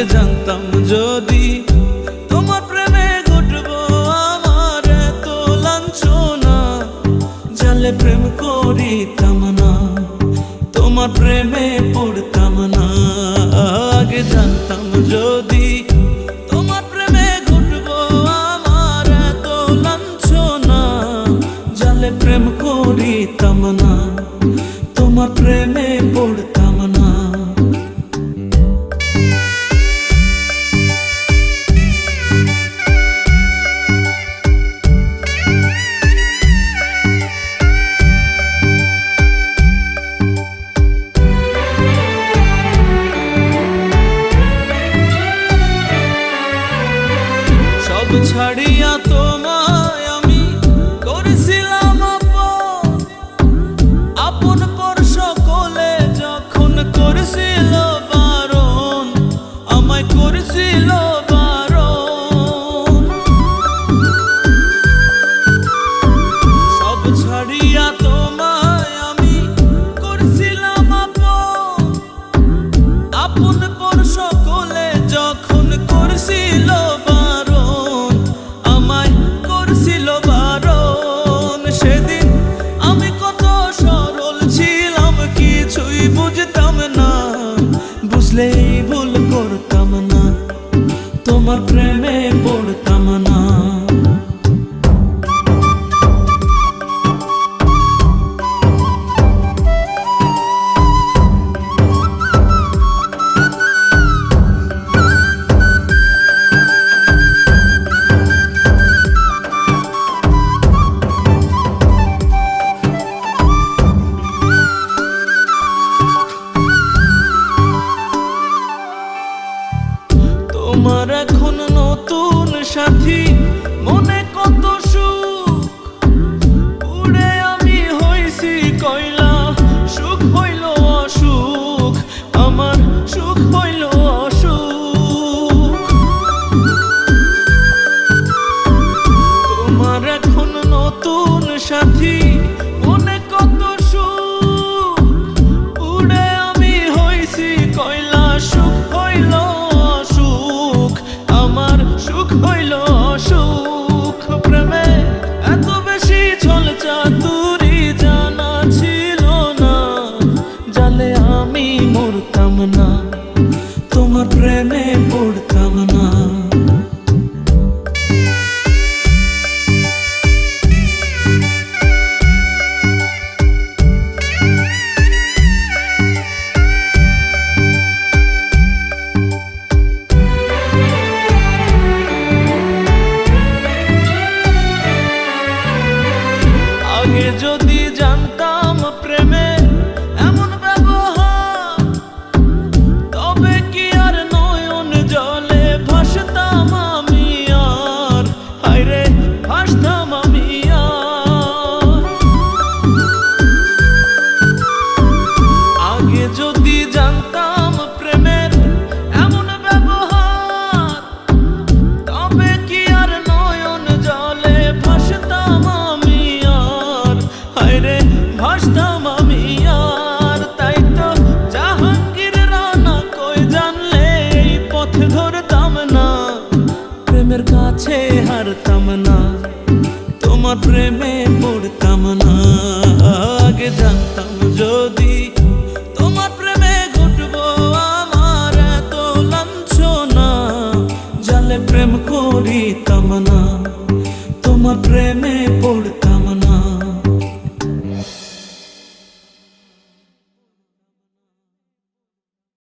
আগে জানতাম যদি তোমার প্রেমে আমার এত লাঞ্ছনা। জালে প্রেম করিতাম না, তোমার প্রেমে পড়তাম না। আগে জানতাম যদি তোমার প্রেমে আমার এত লাঞ্ছনা। জালে প্রেম করিতাম না, তোমার প্রেমে ছাড়িয়া তো আমার প্রেম নতুন সাথী। জানতাম প্রেমে এমন ব্যবহার। তবে কি আর নয়ন জলে ভাসতাম আমি আর? হাইরে ভাসতাম আমি আগে যদি জানতাম Depreme